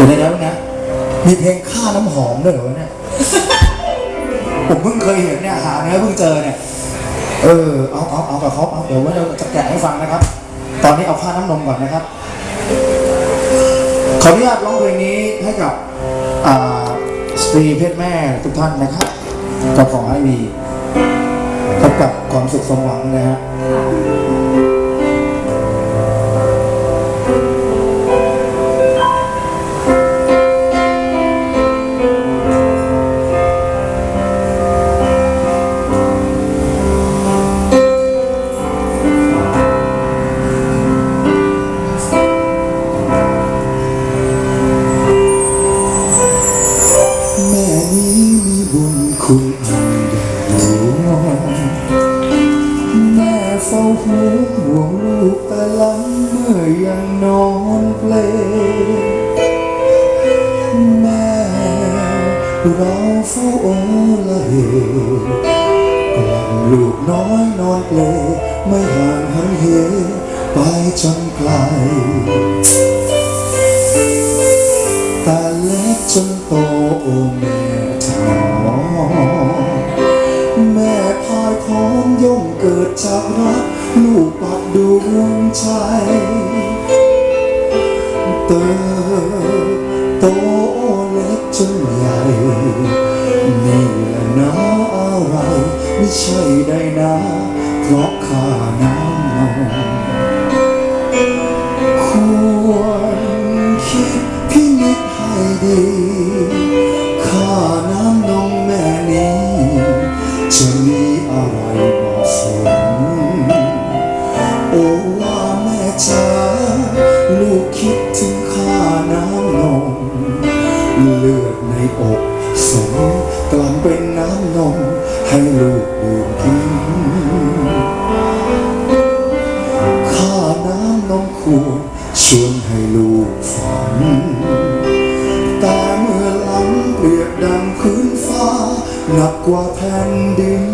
อยู่ในนั้นนะมีเพลงค่าน้ำหอมด้วยเหรอเนี่ย ผมเพิ่งเคยเห็นเนี่ยหาเนื้อเพิ่งเจอเนี่ย เออ เอาเอาเอากับเขาเอาเดี๋ยวว่าเราจะแกะให้ฟังนะครับ ตอนนี้เอาค่าน้ำนมก่อนนะครับ ขออนุญาตร้องเพลงนี้ให้กับสตรีเพศแม่ทุกท่านนะครับ ก็ขอให้มีพบกับความสุขสมหวังนะฮะ ห่วงห่วงลูกแต่ลังเมื่อยังนอนเปลแม่เราเฝ้าโอละเหกล่อมลูกน้อยนอนเปลไม่ห่างหันเหไปจนไกลแต่เล็กจนโตโอแม่ถนอ ย่อมเกิดจากรักลูกปักดวงใจเติบโตเล็กจนใหญ่นี่แหละนะอะไรไม่ใช่ได้นะเพราะข้าน้ำนมควรคิดพินิจให้ดี สมโอ้ว่าแม่จ๋าลูกคิดถึงค่าน้ำนม เลือดในอกสมกลั่นเป็นน้ำนม ให้ลูกดื่มกินข้าน้ำนมควรชวนให้ลูกฝันแต่เมื่อหลังเปรียบดังพื้นฟ้า หนักกว่าแผ่นดิน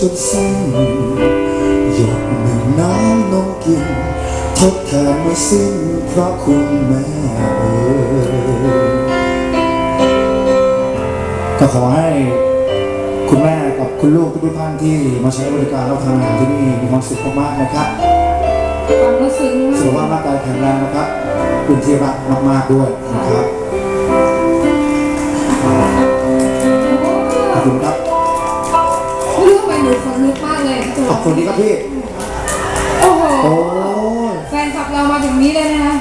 จนสิ้นหยดหนึ่งน้ำนมกิน ทดแทนไม่สิ้นพระคุณแม่เอ๋ยก็ขอให้คุณแม่กับคุณลูกทุกท่านที่มาใช้บริการรับทานอาหารที่นี่มีความสุขมากๆนะครับฟังแล้วซึ้งมาสุขภาพร่างกายแข็งแรงนะครับเป็นที่รักมากๆด้วยนะครับขอบคุณครับ ขอบคุณดีครับพี่ โอ้โห โอ้ยแฟนคลับเรามาถึงนี้เลยนะคะ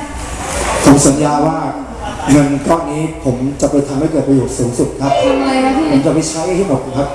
ผมสัญญาว่าเงินก้อนนี้ผมจะไปทำให้เกิดประโยชน์สูงสุดครับ ทำอะไรคะพี่ ผมจะไปใช้ให้หมดครับ